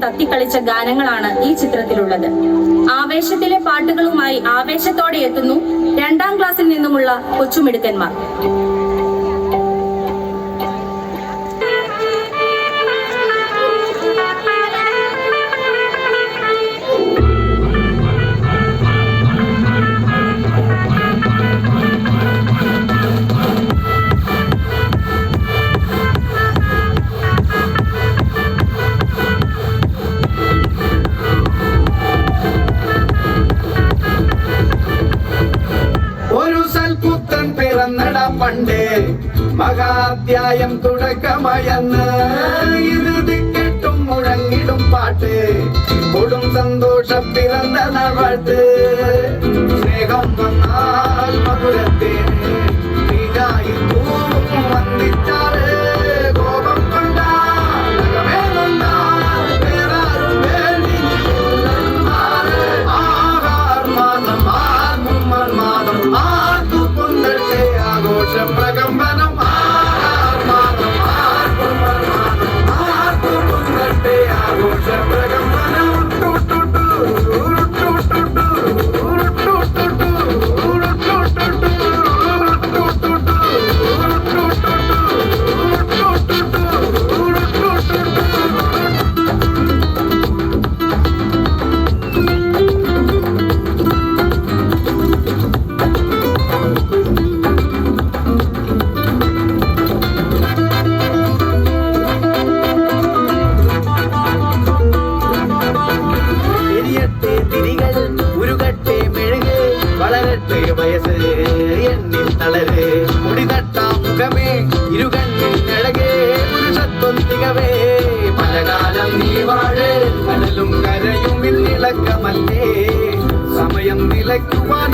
തത്തിക്കളിച്ച ഗാനങ്ങളാണ് ഈ ചിത്രത്തിലുള്ളത് ആവേശത്തിലെ പാട്ടുകളുമായി ആവേശത്തോടെ എത്തുന്നു രണ്ടാം ക്ലാസ്സിൽ നിന്നുമുള്ള കൊച്ചുമിടുക്കന്മാർ மகாத்தியாயம் தொடக்கமயன் இறுதி கேட்டும் முழங்கிடும் பாட்டு. கொடும் சந்தோஷம் பிறந்த வாழ்த்து i pagam പുരുഷത്വം മഴകാലം നീ വാഴ് കടലും കരയും ഇന്നിളക്കമല്ലേ സമയം നിലയ്ക്കുവാൻ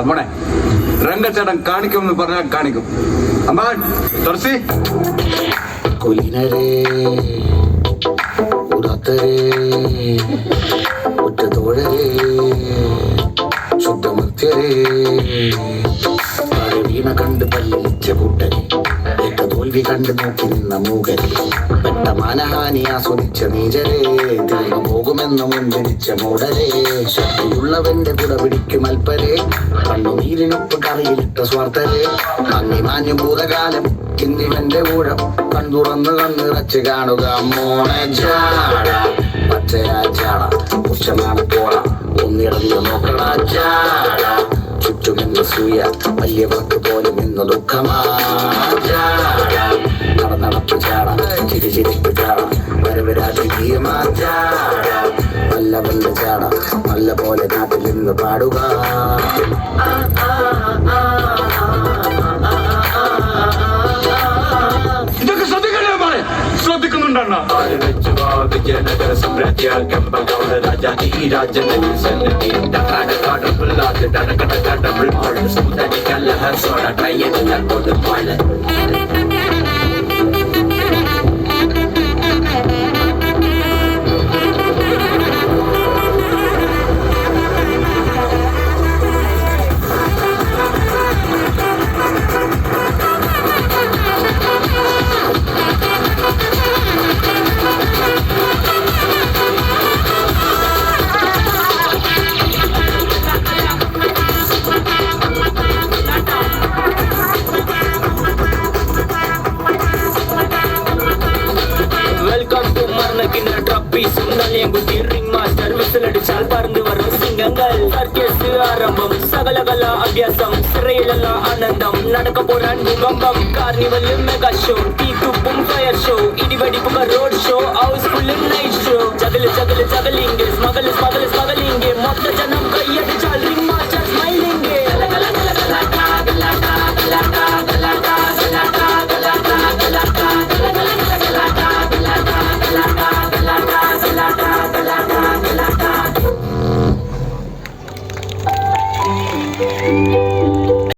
രമണെ രംഗച്ചേട്ടൻ കാണിക്കുമെന്ന് പറഞ്ഞാൽ കാണിക്കും. അമ്മാൻ തുറസി കുലിനരേ തോൽവി കണ്ട് നോക്കി നിന്ന മൂകരെ പെട്ട മാനഹാനി ആസ്വദിച്ച നീചരെ. തീർന്നു പോകുമെന്ന് മൂടലേ. ശക്തിയുള്ളവന്റെ കുട പിടിക്കും അൽപ്പരെ കണ്ണുനീരിനൊപ്പ് കറിയിലിട്ട സ്വാർത്ഥരെ മങ്ങി മാഞ്ഞു ഭൂതകാലം ഇന്നിവന്റെ കൂടെ കൺതുറന്ന് കണ്ണിറച്ച് കാണുക മോണെ ജാട. പച്ചയാ ചാട പുരുഷനാണ് പോള. ഒന്നിടന്ന് നോക്കണ ചാട ചുറ്റുമെന്ന സൂയ വലിയവർക്ക് പോലും ഇന്ന് ദുഃഖമാ. നടപ്പ് ചാട ചിരി ചിരിപ്പ് ചാട വരവരാജകീയമാ ചാട നല്ല വെള്ളി ചാട. നല്ല പോലെ നാട്ടിൽ നിന്ന് പാടുക. ഇതൊക്കെ ശ്രദ്ധിക്കണേ മോനെ ശ്രദ്ധിക്കുന്നുണ്ടണ്ണ. ജനകര സമ്രാജ്യാൽ കെമ്പൽ ഗൗഡ രാജാ ഈ രാജനീ സന്നദ്ധി ടക്കാടക്കാടപ്പിൾ ആദ്യ ടണക്കടക്കാടപ്പിൾ പാട് സമുദ്രിക്കല്ല സോട ട്രൈ ചെയ്ത് കൊടുപ്പാൽ ட்ரப்பீஸ் உன்னலியங்குட்டி ரிங் மாஸ்டர் விசில் அடிச்சால் பறந்து வரும் சிங்கங்கள். சர்க்கஸ் ஆரம்பம் சகலகல அபியாசம் சிறையிலெல்லாம் ஆனந்தம். நடக்க போற பூகம்பம் கார்னிவல் மெகா ஷோ டீ துப்பும் fire show இடிவடிப்புக road show housefull night show ஜகலு ஜகலு ஜகலிங்க ஸ்மகலு ஸ்மகலு ஸ்மகலிங்க மொத்த ஜனம் கை